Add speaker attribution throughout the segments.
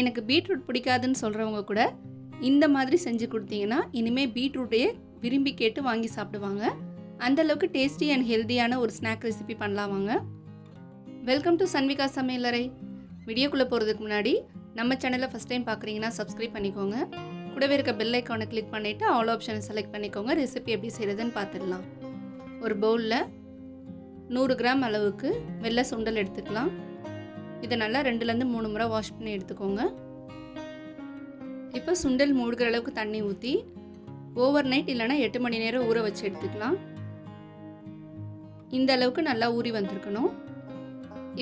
Speaker 1: எனக்கு பீட்ரூட் பிடிக்காதுன்னு சொல்கிறவங்க கூட இந்த மாதிரி செஞ்சு கொடுத்தீங்கன்னா இனிமேல் பீட்ரூட்டையே விரும்பி கேட்டு வாங்கி சாப்பிடுவாங்க. அந்த அளவுக்கு டேஸ்டி அண்ட் ஹெல்தியான ஒரு ஸ்நாக் ரெசிபி பண்ணலாம் வாங்க. வெல்கம் டு சன்விகா சமையலறை. வீடியோக்குள்ளே போகிறதுக்கு முன்னாடி நம்ம சேனலை ஃபஸ்ட் டைம் பார்க்குறீங்கன்னா சப்ஸ்கிரைப் பண்ணிக்கோங்க. கூடவே இருக்க பெல் ஐக்கானை கிளிக் பண்ணிவிட்டு ஆல் ஆப்ஷனை செலக்ட் பண்ணிக்கோங்க. ரெசிபி எப்படி செய்கிறதுன்னு பார்த்துடலாம் ஒரு பவுலில் நூறு கிராம் அளவுக்கு வெள்ளை சுண்டல் எடுத்துக்கலாம். இதை நல்லா ரெண்டுலேருந்து மூணு முறை வாஷ் பண்ணி எடுத்துக்கோங்க. இப்போ சுண்டல் மூழ்கிற அளவுக்கு தண்ணி ஊற்றி ஓவர் நைட் இல்லைனா எட்டு மணி நேரம் ஊற வச்சு எடுத்துக்கலாம். இந்த அளவுக்கு நல்லா ஊறி வந்திருக்கணும்.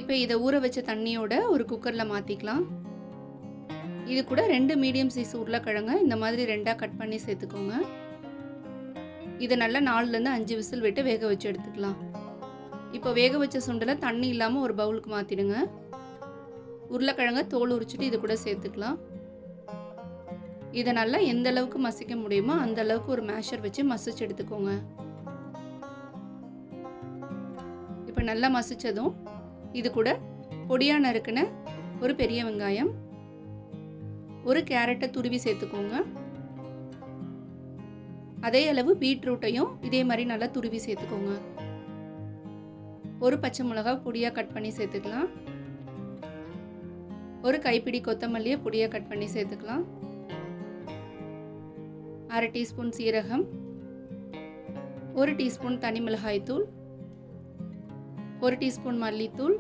Speaker 1: இப்போ இதை ஊற வச்ச தண்ணியோட ஒரு குக்கரில் மாற்றிக்கலாம் இது கூட ரெண்டு மீடியம் சைஸ் உருளைக்கிழங்க இந்த மாதிரி ரெண்டாக கட் பண்ணி சேர்த்துக்கோங்க. இதை நல்லா நாலுலேருந்து அஞ்சு விசில் விட்டு வேக வச்சு எடுத்துக்கலாம். இப்போ வேக வச்ச சுண்டலை தண்ணி இல்லாமல் ஒரு பவுலுக்கு மாற்றிடுங்க உருளைக்கிழங்க தோல் உரிச்சிட்டு இது கூட சேர்த்துக்கலாம். இதை நல்லா எந்த அளவுக்கு மசிக்க முடியுமோ அந்த அளவுக்கு ஒரு மேஷர் வச்சு மசிச்சு எடுத்துக்கோங்க. இப்போ நல்லா மசிச்சதும் இது கூட பொடியாக நறுக்குன ஒரு பெரிய வெங்காயம் ஒரு கேரட்டை துருவி சேர்த்துக்கோங்க. அதே அளவு பீட்ரூட்டையும் இதே மாதிரி நல்லா துருவி சேர்த்துக்கோங்க. ஒரு பச்சை மிளகாய் பொடியாக கட் பண்ணி சேர்த்துக்கலாம். ஒரு கைப்பிடி கொத்தமல்லியை பொடியாக கட் பண்ணி சேர்த்துக்கலாம். அரை டீஸ்பூன் சீரகம். ஒரு டீஸ்பூன் தனி மிளகாய் தூள். ஒரு டீஸ்பூன் மல்லித்தூள்.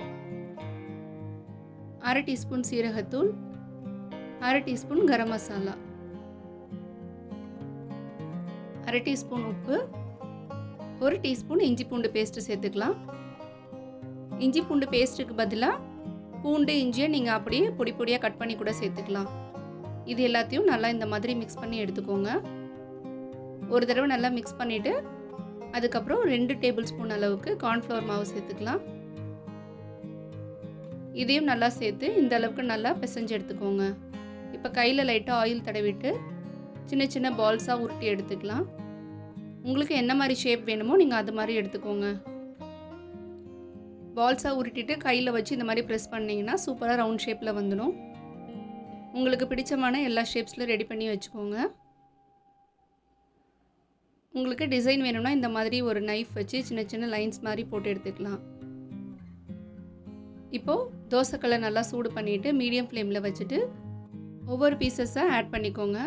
Speaker 1: அரை டீஸ்பூன் சீரகத்தூள். அரை டீஸ்பூன் கரம் மசாலா. அரை டீஸ்பூன் உப்பு. ஒரு டீஸ்பூன் இஞ்சி பூண்டு பேஸ்ட்டு சேர்த்துக்கலாம். இஞ்சி பூண்டு பேஸ்ட்டுக்கு பதிலாக பூண்டு இஞ்சியை நீங்கள் அப்படியே பொடி பொடியாக கட் பண்ணி கூட சேர்த்துக்கலாம். இது எல்லாத்தையும் நல்லா இந்த மாதிரி மிக்ஸ் பண்ணி எடுத்துக்கோங்க. ஒரு தடவை நல்லா மிக்ஸ் பண்ணிவிட்டு அதுக்கப்புறம் ரெண்டு டேபிள் ஸ்பூன் அளவுக்கு கார்ன்ஃப்ளவர் மாவு சேர்த்துக்கலாம். இதையும் நல்லா சேர்த்து இந்த அளவுக்கு நல்லா பிசைஞ்சு எடுத்துக்கோங்க. இப்போ கையில் லைட்டாக ஆயில் தடவிட்டு சின்ன சின்ன பால்ஸாக உருட்டி எடுத்துக்கலாம். உங்களுக்கு என்ன மாதிரி ஷேப் வேணுமோ நீங்கள் அது மாதிரி எடுத்துக்கோங்க. பால்ஸாக உருட்டிட்டு கையில் வச்சு இந்த மாதிரி ப்ரெஸ் பண்ணிங்கன்னா சூப்பராக ரவுண்ட் ஷேப்பில் வந்துடும். உங்களுக்கு பிடிச்சமான எல்லா ஷேப்ஸில் ரெடி பண்ணி வச்சுக்கோங்க. உங்களுக்கு டிசைன் வேணும்னா இந்த மாதிரி ஒரு நைஃப் வச்சு சின்ன சின்ன லைன்ஸ் மாதிரி போட்டு எடுத்துக்கலாம். இப்போது தோசைக்கல்லை நல்லா சூடு பண்ணிவிட்டு மீடியம் ஃப்ளேமில் வச்சுட்டு ஒவ்வொரு பீசஸாக ஆட் பண்ணிக்கோங்க.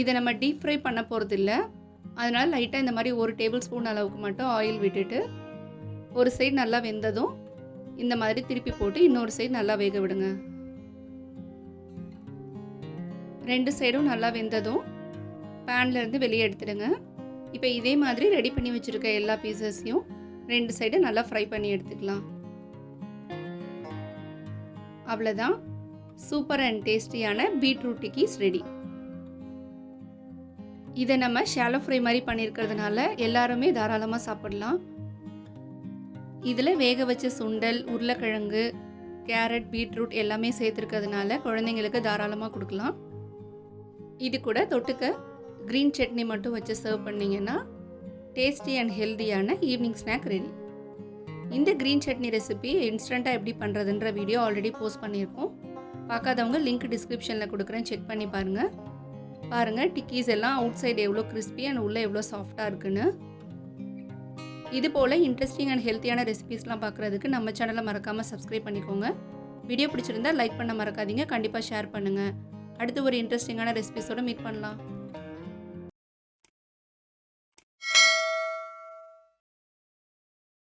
Speaker 1: இதை நம்ம டீப் ஃப்ரை பண்ண போகிறது இல்லை அதனால் லைட்டாக இந்த மாதிரி ஒரு டேபிள் ஸ்பூன் அளவுக்கு மட்டும் ஆயில் விட்டுட்டு ஒரு சைடு நல்லா வெந்ததும் இந்த மாதிரி திருப்பி போட்டு இன்னொரு சைடு நல்லா வேக விடுங்க. ரெண்டு சைடும் நல்லா வெந்ததும் பேன்லேருந்து வெளியே எடுத்துடுங்க. இப்போ இதே மாதிரி ரெடி பண்ணி வச்சுருக்க எல்லா பீசஸையும் ரெண்டு சைடு நல்லா ஃப்ரை பண்ணி எடுத்துக்கலாம். அவ்வளோதான் சூப்பர் அண்ட் டேஸ்டியான பீட்ரூட் கீஸ் ரெடி இதை நம்ம ஷாலோ ஃப்ரை மாதிரி பண்ணியிருக்கிறதுனால எல்லாருமே தாராளமாக சாப்பிடலாம். இதில் வேக வச்ச சுண்டல் உருளைக்கிழங்கு கேரட் பீட்ரூட் எல்லாமே சேர்த்துருக்கிறதுனால குழந்தைங்களுக்கு தாராளமாக கொடுக்கலாம். இது கூட தொட்டுக்க க்ரீன் சட்னி மட்டும் வச்சு சர்வ் பண்ணிங்கன்னா டேஸ்டி அண்ட் ஹெல்த்தியான ஈவினிங் ஸ்நாக் ரெடி இந்த க்ரீன் சட்னி ரெசிபி இன்ஸ்டண்ட்டாக எப்படி பண்ணுறதுன்ற வீடியோ ஆல்ரெடி போஸ்ட் பண்ணியிருக்கோம். பார்க்காதவங்க லிங்க் டிஸ்கிரிப்ஷனில் கொடுக்குறேன். செக் பண்ணி பாருங்கள் பாருங்கள் டிக்கீஸ் எல்லாம் அவுட் சைடு எவ்வளோ கிறிஸ்பி அண்ட் உள்ளே எவ்வளோ சாஃப்டாக இருக்குன்னு. இது போல் இன்ட்ரெஸ்டிங் அண்ட் ஹெல்த்தியான ரெசிபீஸ்லாம் பார்க்குறதுக்கு நம்ம சேனலை மறக்காமல் சப்ஸ்கிரைப் பண்ணிக்கோங்க. வீடியோ பிடிச்சிருந்தா லைக் பண்ண மறக்காதீங்க. கண்டிப்பாக ஷேர் பண்ணுங்கள் அடுத்து ஒரு இன்ட்ரெஸ்டிங்கான ரெசிபிஸோடு மீட் பண்ணலாம்.